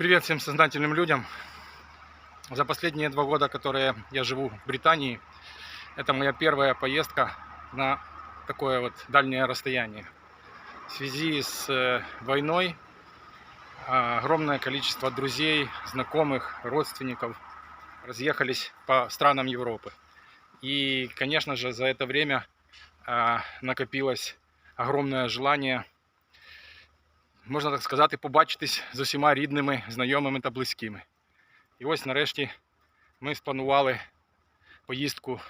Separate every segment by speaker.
Speaker 1: Привет всем сознательным людям. За последние два года, которые я живу в Британии, это моя первая поездка на такое вот дальнее расстояние. В связи с э, войной а, огромное количество друзей, знакомых, родственников разъехались по странам Европы. И, конечно же, за это время а, накопилось огромное желание можна так сказати, побачитись з усіма рідними, знайомими та близькими. І ось нарешті ми спланували поїздку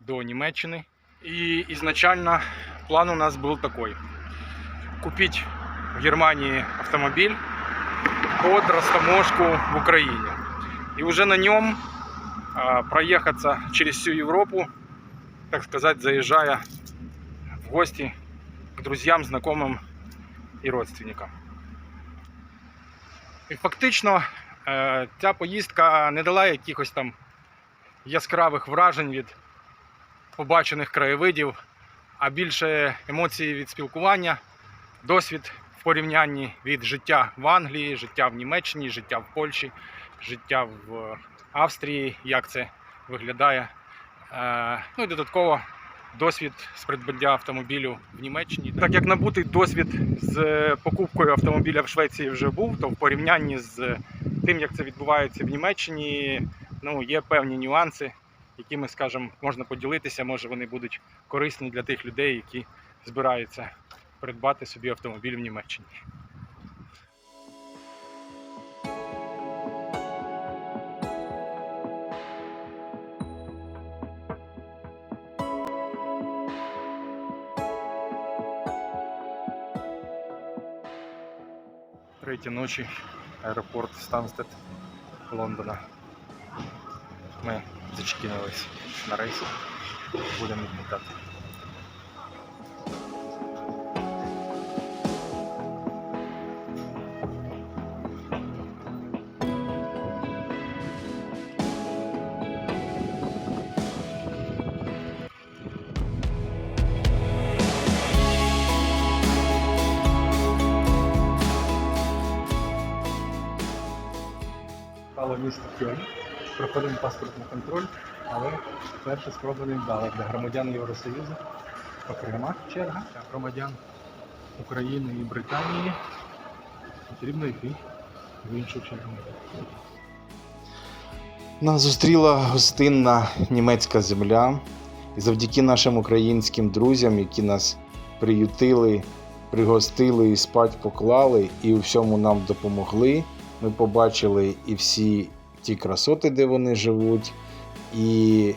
Speaker 1: до Німеччини. І ізначально план у нас був такий: купити в Германії автомобіль под растаможку в Україні. І вже на ньому проїхатися через всю Європу, так сказати, заїжджая в гості к друзьям, знайомим і родственникам. І фактично е, ця поїздка не дала якихось там яскравих вражень від побачених краєвидів, а більше емоцій від спілкування, досвід в порівнянні від життя в Англії, життя в Німеччині, життя в Польщі, життя в Австрії, як це виглядає. Е, Ну і додатково досвід з придбання автомобілю в Німеччині. Так як набутий досвід з покупкою автомобіля в Швеції вже був, то в порівнянні з тим, як це відбувається в Німеччині, ну є певні нюанси, якими, скажімо, можна поділитися. Може вони будуть корисні для тих людей, які збираються придбати собі автомобіль в Німеччині. Третя ночі, аеропорт Станстед Лондона. Ми зачекінились на рейс. Будемо відлітати. Місто Кьоль. Проходимо паспортний контроль, але перша спроба не вдала для громадян Євросоюзу. Окрема черга для громадян України і Британії. Потрібно йти в іншу чергу.
Speaker 2: Нас зустріла гостинна німецька земля. І завдяки нашим українським друзям, які нас приютили, пригостили і спать поклали, і у всьому нам допомогли. Ми побачили і всі ті красоти, де вони живуть, і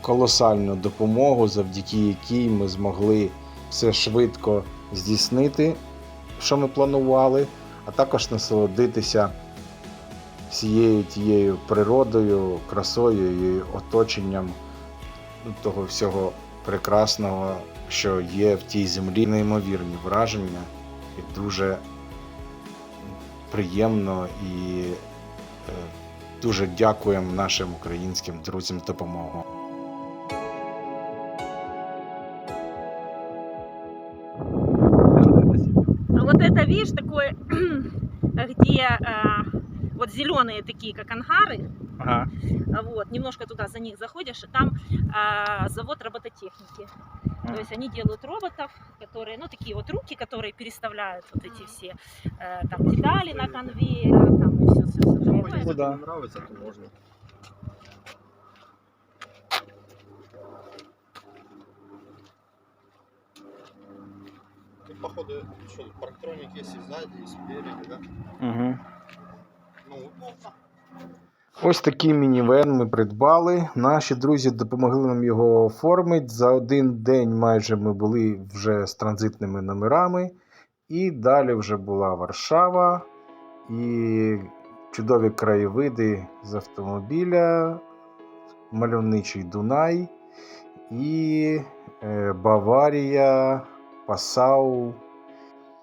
Speaker 2: колосальну допомогу, завдяки якій ми змогли все швидко здійснити, що ми планували, а також насолодитися всією тією природою, красою і оточенням того всього прекрасного, що є в тій землі. Неймовірні враження і дуже приємно і е, дуже дякуємо нашим українським друзям за допомогу.
Speaker 3: А вот это, видишь, такое, где а, вот зеленые такие, как ангары,
Speaker 1: Ага.
Speaker 3: а вот, немножко туда за них заходишь, и там а, завод робототехники. То есть они делают роботов, которые, ну, такие вот руки, которые переставляют вот эти все э, там детали на конвейере, там и все, все, все.
Speaker 2: Ну да.
Speaker 4: нравится, то можно. Тут, походу, что, парктроник есть и сзади, и спереди, да?
Speaker 2: Угу.
Speaker 4: Ну, удобно.
Speaker 2: Ось такий мінівен ми придбали. Наші друзі допомогли нам його оформити. За один день майже ми були вже з транзитними номерами. І далі вже була Варшава і чудові краєвиди з автомобіля, мальовничий Дунай і е, Баварія, Пасау.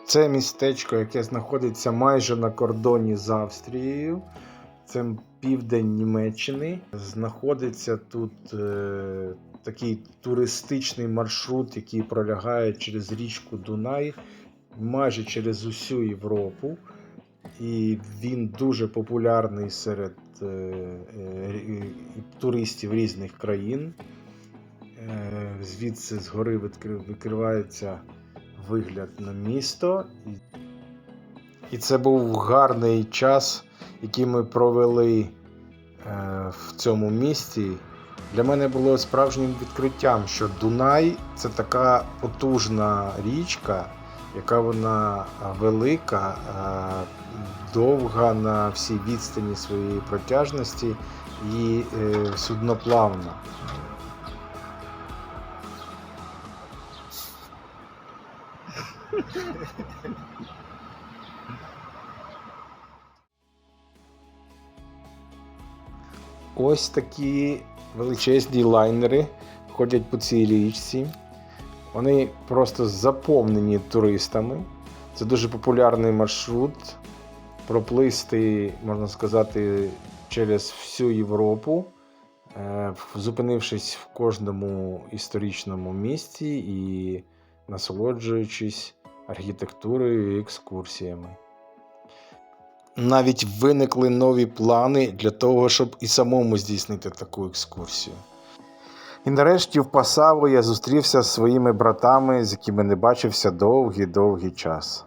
Speaker 2: Це містечко, яке знаходиться майже на кордоні з Австрією. Це південь Німеччини. Знаходиться тут е, такий туристичний маршрут, який пролягає через річку Дунай, майже через усю Європу. і він дуже популярний серед е, е, туристів різних країн. Е, Звідси згори відкри- викривається вигляд на місто. І- це був гарний час, який ми провели е, в цьому місті. Для мене було справжнім відкриттям, що Дунай це така потужна річка, яка вона велика, довга на всій відстані своєї протяжності і е, судноплавна. Ось такі величезні лайнери ходять по цій річці. Вони просто заповнені туристами. Це дуже популярний маршрут. Проплисти, можна сказати, через всю Європу, е, зупинившись в кожному історичному місті і насолоджуючись архітектурою і екскурсіями. Навіть виникли нові плани для того, щоб і самому здійснити таку екскурсію. І нарешті в Пасаво я зустрівся з своїми братами, з якими не бачився довгий-довгий час.